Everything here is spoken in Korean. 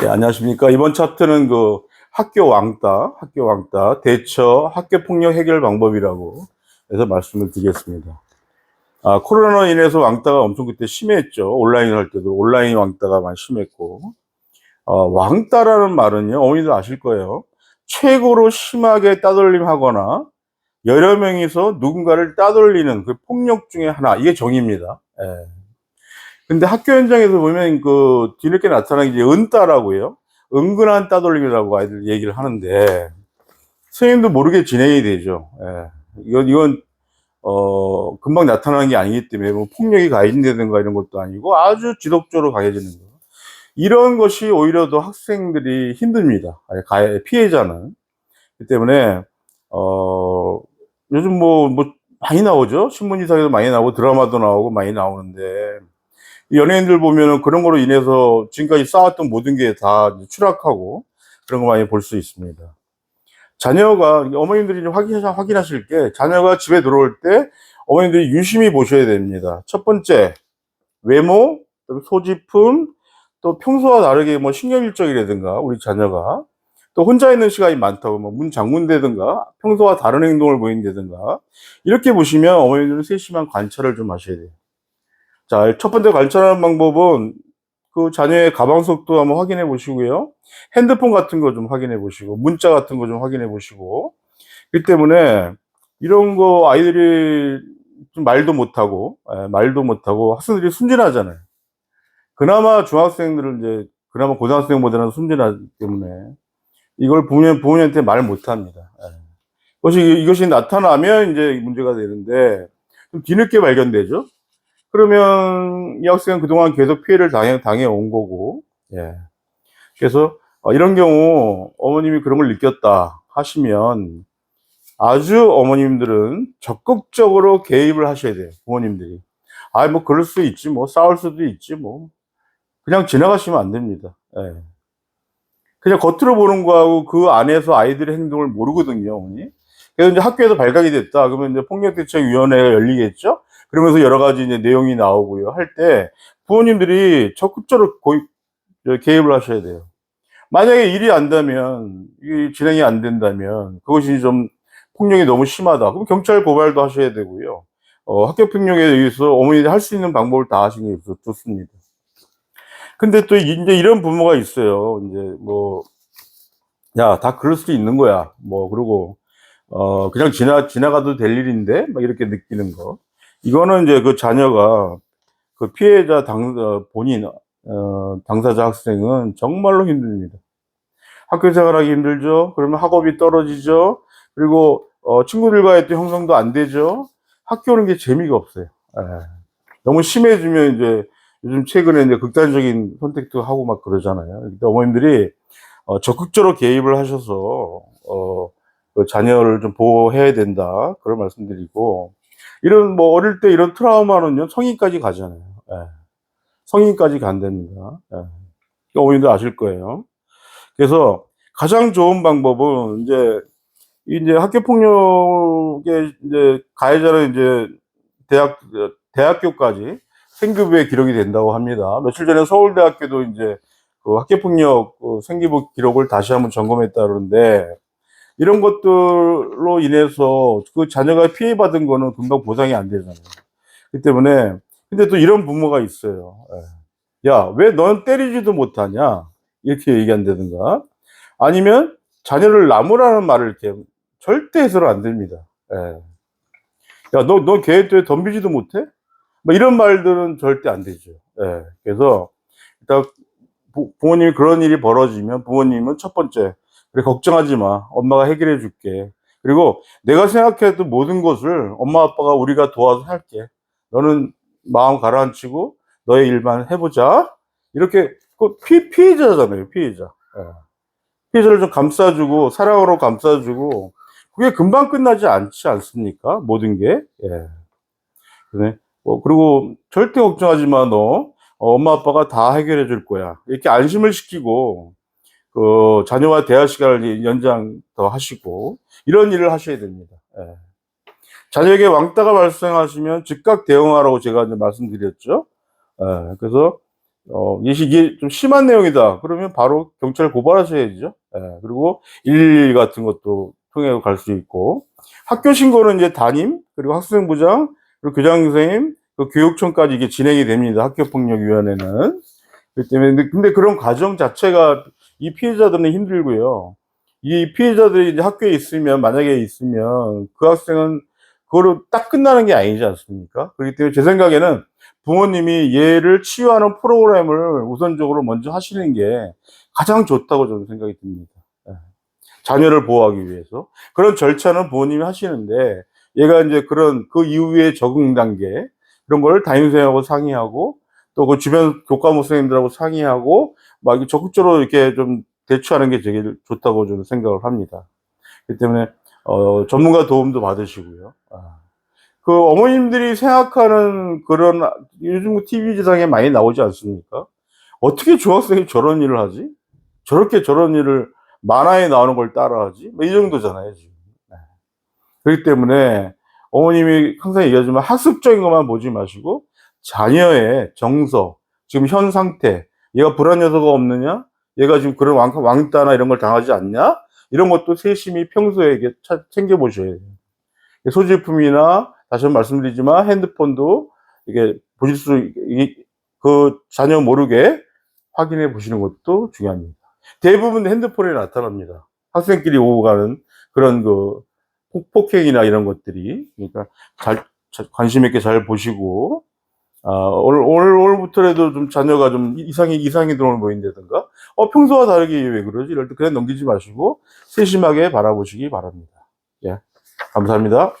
네, 안녕하십니까. 이번 차트는 그 학교 왕따, 학교 왕따, 대처, 학교 폭력 해결 방법이라고 해서 말씀을 드리겠습니다. 아, 코로나로 인해서 왕따가 엄청 그때 심했죠. 온라인 할 때도 온라인 왕따가 많이 심했고. 어, 왕따라는 말은요, 어머니들 아실 거예요. 최고로 심하게 따돌림 하거나 여러 명이서 누군가를 따돌리는 그 폭력 중에 하나, 이게 정의입니다. 예. 근데 학교 현장에서 보면 그 뒤늦게 나타나는 게 은따라고요. 은근한 따돌림이라고 아이들 얘기를 하는데 선생님도 모르게 진행이 되죠. 예. 이건 이건 어 금방 나타나는 게 아니기 때문에 뭐 폭력이 가해진다든가 이런 것도 아니고 아주 지속적으로 강해지는 거. 이런 것이 오히려 더 학생들이 힘듭니다. 가해 피해자는. 그 때문에 어 요즘 뭐뭐 많이 나오죠. 신문 기사에도 많이 나오고 드라마도 나오고 많이 나오는데 연예인들 보면은 그런 거로 인해서 지금까지 쌓았던 모든 게 다 추락하고 그런 거 많이 볼 수 있습니다. 자녀가, 어머님들이 확인하실 게 자녀가 집에 들어올 때 어머님들이 유심히 보셔야 됩니다. 첫 번째, 외모, 소지품, 또 평소와 다르게 뭐 신경질적이라든가 우리 자녀가 또 혼자 있는 시간이 많다고 뭐 문 잠근다든가 평소와 다른 행동을 보인다든가 이렇게 보시면 어머님들은 세심한 관찰을 좀 하셔야 돼요. 자, 첫 번째 관찰하는 방법은 그 자녀의 가방 속도 한번 확인해 보시고요. 핸드폰 같은 거 좀 확인해 보시고, 문자 같은 거 좀 확인해 보시고. 그 때문에 이런 거 아이들이 좀 말도 못하고, 예, 말도 못하고 학생들이 순진하잖아요. 그나마 중학생들은 이제, 그나마 고등학생보다는 순진하기 때문에 이걸 부모님, 부모님한테 말 못합니다. 예. 이것이, 이것이 나타나면 이제 문제가 되는데, 좀 뒤늦게 발견되죠? 그러면 이 학생은 그동안 계속 피해를 당해, 당해 온 거고, 예. 그래서 어, 이런 경우 어머님이 그런 걸 느꼈다 하시면 아주 어머님들은 적극적으로 개입을 하셔야 돼요. 부모님들이. 아, 뭐 그럴 수 있지, 뭐 싸울 수도 있지, 뭐. 그냥 지나가시면 안 됩니다. 예. 그냥 겉으로 보는 거하고 그 안에서 아이들의 행동을 모르거든요, 어머니. 그래서 이제 학교에서 발각이 됐다. 그러면 이제 폭력대책위원회가 열리겠죠? 그러면서 여러 가지 이제 내용이 나오고요. 할 때 부모님들이 적극적으로 고입, 개입을 하셔야 돼요. 만약에 일이 안다면, 이 진행이 안 된다면, 그것이 좀 폭력이 너무 심하다. 그럼 경찰 고발도 하셔야 되고요. 어, 학교 폭력에 의해서 어머니들이 할 수 있는 방법을 다 하시는 게 좋습니다. 근데 또 이제 이런 부모가 있어요. 이제 뭐, 야, 다 그럴 수도 있는 거야. 뭐, 그러고, 어, 그냥 지나, 지나가도 될 일인데? 막 이렇게 느끼는 거. 이거는 이제 그 자녀가 그 피해자 당, 어, 본인, 어, 당사자 학생은 정말로 힘듭니다. 학교 생활하기 힘들죠. 그러면 학업이 떨어지죠. 그리고, 어, 친구들과의 또 형성도 안 되죠. 학교 오는 게 재미가 없어요. 예. 너무 심해지면 이제 요즘 최근에 이제 극단적인 선택도 하고 막 그러잖아요. 그러니까 어머님들이 어, 적극적으로 개입을 하셔서, 어, 그 자녀를 좀 보호해야 된다. 그런 말씀드리고, 이런 뭐 어릴 때 이런 트라우마는요 성인까지 가잖아요. 예. 성인까지 간답니다. 예. 어머님들 아실 거예요. 그래서 가장 좋은 방법은 이제 이제 학교 폭력의 이제 가해자는 이제 대학 대학교까지 생기부에 기록이 된다고 합니다. 며칠 전에 서울대학교도 이제 그 학교 폭력 그 생기부 기록을 다시 한번 점검했다 그러는데 이런 것들로 인해서 그 자녀가 피해받은 거는 금방 보상이 안 되잖아요. 그 때문에, 근데 또 이런 부모가 있어요. 예. 야, 왜 넌 때리지도 못하냐? 이렇게 얘기한다든가. 아니면 자녀를 나무라는 말을 이렇게 절대 해서는 안 됩니다. 예. 야, 너, 너 걔한테 덤비지도 못해? 뭐 이런 말들은 절대 안 되죠. 예. 그래서 일단 부, 부모님이 그런 일이 벌어지면 부모님은 첫 번째 그래, 걱정하지 마. 엄마가 해결해 줄게. 그리고 내가 생각해도 모든 것을 엄마 아빠가 우리가 도와서 할게. 너는 마음 가라앉히고 너의 일만 해보자. 이렇게 그 피, 피해자잖아요. 피해자. 예. 피해자를 좀 감싸주고 사랑으로 감싸주고 그게 금방 끝나지 않지 않습니까? 모든 게. 예. 그래. 뭐, 그리고 절대 걱정하지 마. 너 어, 엄마 아빠가 다 해결해 줄 거야. 이렇게 안심을 시키고 그 자녀와 대화 시간을 연장 더 하시고 이런 일을 하셔야 됩니다. 예. 자녀에게 왕따가 발생하시면 즉각 대응하라고 제가 이제 말씀드렸죠. 예. 그래서 어, 이게 좀 심한 내용이다. 그러면 바로 경찰 고발하셔야죠. 예, 그리고 111 같은 것도 통해 갈 수 있고 학교 신고는 이제 담임 그리고 학생부장 그리고 교장 선생님 그 교육청까지 이게 진행이 됩니다. 학교폭력위원회는 그렇기 때문에 근데 그런 과정 자체가 이 피해자들은 힘들고요. 이 피해자들이 이제 학교에 있으면 만약에 있으면 그 학생은 그거로 딱 끝나는 게 아니지 않습니까? 그렇기 때문에 제 생각에는 부모님이 얘를 치유하는 프로그램을 우선적으로 먼저 하시는 게 가장 좋다고 저는 생각이 듭니다. 예. 자녀를 보호하기 위해서. 그런 절차는 부모님이 하시는데, 얘가 이제 그런 그 이후의 적응 단계, 그런 걸 담임선생님하고 상의하고, 또 그 주변 교과목 선생님들하고 상의하고, 막 적극적으로 이렇게 좀 대처하는 게 되게 좋다고 저는 생각을 합니다. 그렇기 때문에, 어, 전문가 도움도 받으시고요. 아. 그 어머님들이 생각하는 그런 요즘 TV 지상에 많이 나오지 않습니까? 어떻게 중학생이 저런 일을 하지? 저렇게 저런 일을 만화에 나오는 걸 따라하지? 뭐 이 정도잖아요, 지금. 네. 그렇기 때문에 어머님이 항상 얘기하지만 학습적인 것만 보지 마시고 자녀의 정서, 지금 현 상태, 얘가 불안 요소가 없느냐? 얘가 지금 그런 왕, 왕따나 이런 걸 당하지 않냐? 이런 것도 세심히 평소에 이게 차- 챙겨보셔야 돼요. 소지품이나 다시 한번 말씀드리지만 핸드폰도 이게 보실 수, 이- 그 자녀 모르게 확인해 보시는 것도 중요합니다. 대부분 핸드폰에 나타납니다. 학생끼리 오고 가는 그런 그 폭- 폭행이나 이런 것들이. 그러니까 잘, 자- 관심 있게 잘 보시고, 아, 오늘, 오늘, 오늘부터라도 좀 자녀가 좀 이상이, 이상이 들어오는 보인다든가, 어, 평소와 다르게 왜 그러지? 이럴 때 그냥 넘기지 마시고, 세심하게 바라보시기 바랍니다. 예. 감사합니다.